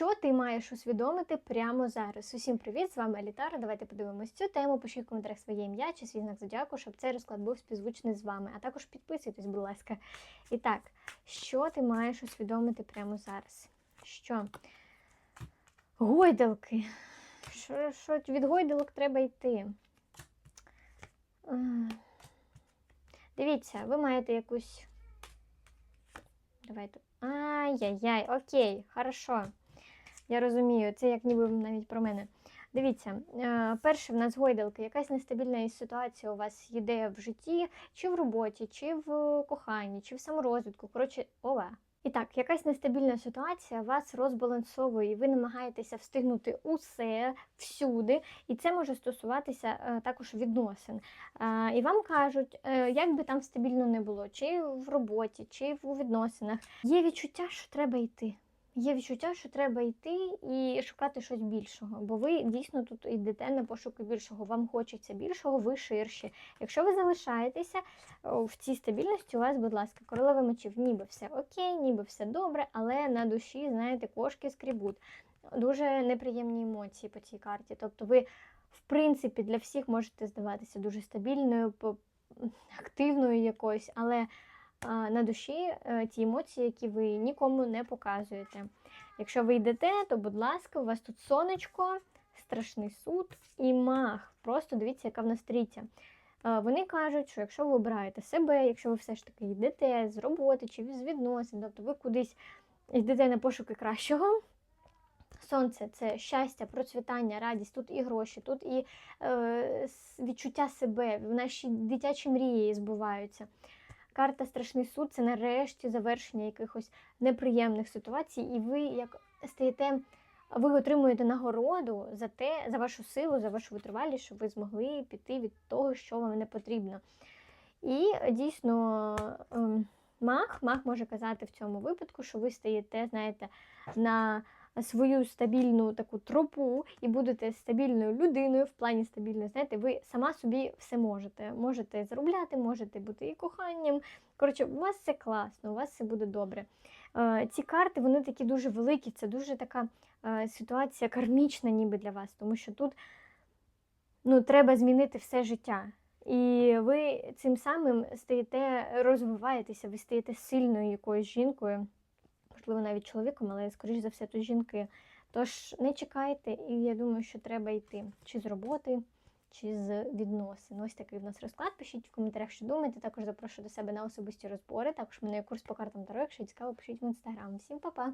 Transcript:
Що ти маєш усвідомити прямо зараз? Усім привіт! З вами Алітара. Давайте подивимось цю тему. Пишіть в коментарях своє ім'я чи свій знак зодіаку, щоб цей розклад був співзвучний з вами. А також підписуйтесь, будь ласка. І так, що ти маєш усвідомити прямо зараз? Що? Гойдалки. Що, що від гойдалок треба йти? Е, Дивіться, ви маєте якусь. Давайте. Ай-яй-яй, окей, хорошо. Я розумію, це як ніби навіть про мене. Дивіться, е, перше в нас гойдалки, якась нестабільна ситуація у вас йде в житті, чи в роботі, чи в коханні, чи в саморозвитку. Коротше, ова. І так, якась нестабільна ситуація вас розбалансовує, і ви намагаєтеся встигнути усе всюди, і це може стосуватися е, також відносин. Е, і вам кажуть, як би там стабільно не було, чи в роботі, чи у відносинах, є відчуття, що треба йти. Є відчуття, що треба йти і шукати щось більшого, бо ви дійсно тут йдете на пошуки більшого. Вам хочеться більшого, ви ширші. Якщо ви залишаєтеся в цій стабільності, у вас, будь ласка, королева мечів, ніби все окей, ніби все добре, але на душі, знаєте, кошки скрібуть. Дуже неприємні емоції по цій карті. Тобто, ви, в принципі, для всіх можете здаватися дуже стабільною, активною якоюсь, але на душі е, ті емоції, які ви нікому не показуєте. Якщо ви йдете, то, будь ласка, у вас тут сонечко, страшний суд і мах. Просто дивіться, яка в нас трійця. Вони кажуть, що якщо ви обираєте себе, якщо ви все ж таки йдете з роботи чи з відносин, тобто ви кудись йдете на пошуки кращого. Сонце це щастя, процвітання, радість, тут і гроші, тут і е, відчуття себе, наші дитячі мрії збуваються. Карта Страшний суд це нарешті завершення якихось неприємних ситуацій, і ви як стаєте, ви отримуєте нагороду за те, за вашу силу, за вашу витривалість, що ви змогли піти від того, що вам не потрібно. І дійсно ем, маг, маг може казати в цьому випадку, що ви стаєте, знаєте, на свою стабільну таку тропу і будете стабільною людиною в плані стабільної, знаєте, ви сама собі все можете. Можете заробляти, можете бути і коханням. Коротше, у вас все класно, у вас все буде добре. Е, ці карти вони такі дуже великі, це дуже така е, ситуація кармічна, ніби для вас, тому що тут ну, треба змінити все життя. І ви цим самим стаєте, розвиваєтеся, ви стаєте сильною якоюсь жінкою, можливо, навіть чоловіком, але, скоріш за все, тут жінки. Тож не чекайте, і я думаю, що треба йти чи з роботи, чи з відносин. Ось такий в нас розклад. Пишіть в коментарях, що думаєте. Також запрошую до себе на особисті розбори. Також мене курс по картам Таро. Якщо цікаво, пишіть в інстаграм. Всім па-па!